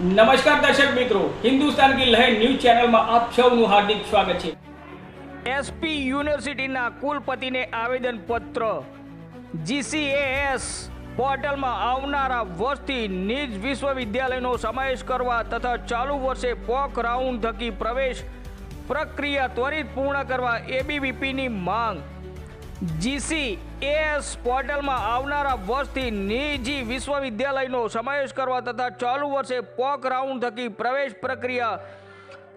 નમસ્કાર દર્શક મિત્રો. હિન્દુસ્તાન કી લહેર ન્યૂઝ ચેનલમાં આપ સૌનું હાર્દિક સ્વાગત છે. એસપી યુનિવર્સિટીના કુલપતિને આવેદનપત્ર. જીસીએએસ પોર્ટલમાં આવનારા વર્ષથી નિજ વિશ્વવિદ્યાલયનો સમાવેશ કરવા તથા ચાલુ વર્ષે પોક રાઉન્ડ થકી પ્રવેશ પ્રક્રિયા ત્વરિત પૂર્ણ કરવા એબીવીપીની માંગ. જીસી એસ પોર્ટલમાં આવનારા વર્ષથી નિજી વિશ્વવિદ્યાલયનો સમાવેશ કરવા તથા ચાલુ વર્ષે પોક રાઉન્ડ થકી પ્રવેશ પ્રક્રિયા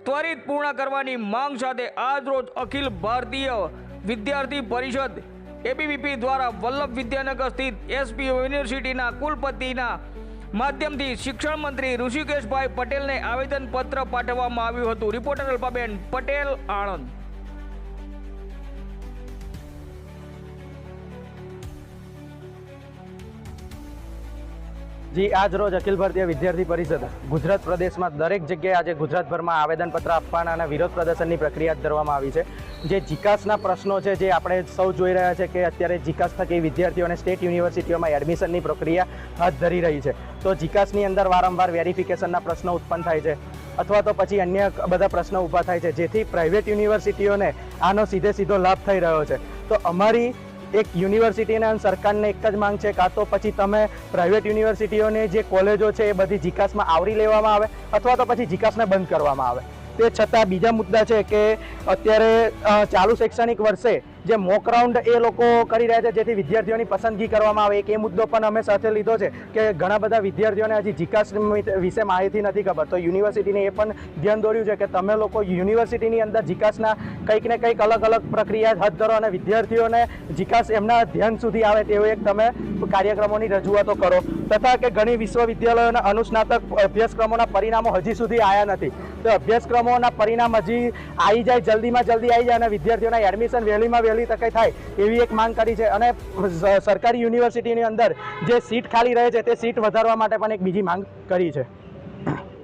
ત્વરિત પૂર્ણ કરવાની માંગ સાથે આજરોજ અખિલ ભારતીય વિદ્યાર્થી પરિષદ એબીવીપી દ્વારા વલ્લભ વિદ્યાનગર સ્થિત એસપી યુનિવર્સિટીના કુલપતિના માધ્યમથી શિક્ષણ મંત્રી ઋષિકેશભાઈ પટેલને આવેદનપત્ર પાઠવવામાં આવ્યું હતું. રિપોર્ટર અલ્પાબેન પટેલ, આણંદ. જી, આજ રોજ અખિલ ભારતીય વિદ્યાર્થી પરિષદ ગુજરાત પ્રદેશમાં દરેક જગ્યાએ આજે ગુજરાતભરમાં આવેદનપત્ર આપવાના અને વિરોધ પ્રદર્શનની પ્રક્રિયા ધરવામાં આવી છે. જે જીકાસના પ્રશ્નો છે, જે આપણે સૌ જોઈ રહ્યા છે કે અત્યારે જીકાસ થકી વિદ્યાર્થીઓને સ્ટેટ યુનિવર્સિટીઓમાં એડમિશનની પ્રક્રિયા હાથ ધરી રહી છે. તો જીકાસની અંદર વારંવાર વેરિફિકેશનના પ્રશ્નો ઉત્પન્ન થાય છે અથવા તો પછી અન્ય બધા પ્રશ્નો ઊભા થાય છે, જેથી પ્રાઇવેટ યુનિવર્સિટીઓને આનો સીધે સીધો લાભ થઈ રહ્યો છે. તો અમારી એક યુનિવર્સિટીને અને સરકારને એક જ માંગ છે, કાં તો પછી તમે પ્રાઇવેટ યુનિવર્સિટીઓને જે કોલેજો છે એ બધી જીકાસમાં આવરી લેવામાં આવે અથવા તો પછી જીકાસને બંધ કરવામાં આવે. તે છતાં બીજા મુદ્દા છે કે અત્યારે ચાલુ શૈક્ષણિક વર્ષે જે મોક રાઉન્ડ એ લોકો કરી રહ્યા છે, જેથી વિદ્યાર્થીઓની પસંદગી કરવામાં આવે. એ મુદ્દો પણ અમે સાથે લીધો છે કે ઘણા બધા વિદ્યાર્થીઓને હજી જીકાસ વિશે માહિતી નથી ખબર. તો યુનિવર્સિટીને એ પણ ધ્યાન દોર્યું છે કે તમે લોકો યુનિવર્સિટીની અંદર જીકાસના કંઈક ને કંઈક અલગ અલગ પ્રક્રિયા હાથ ધરો અને વિદ્યાર્થીઓને જીકાસ એમના ધ્યાન સુધી આવે તેવો એક તમે કાર્યક્રમોની રજૂઆતો કરો. તથા કે ઘણી વિશ્વવિદ્યાલયોના અનુસ્નાતક અભ્યાસક્રમોના પરિણામો હજી સુધી આવ્યા નથી. તો અભ્યાસક્રમોના પરિણામ હજી આવી જાય, જલ્દીમાં જલ્દી આવી જાય અને વિદ્યાર્થીઓના એડમિશન વહેલીમાં વહેલી તકે થાય એવી એક માંગ કરી છે. અને સરકારી યુનિવર્સિટીની અંદર જે સીટ ખાલી રહે છે તે સીટ વધારવા માટે પણ એક બીજી માંગ કરી છે.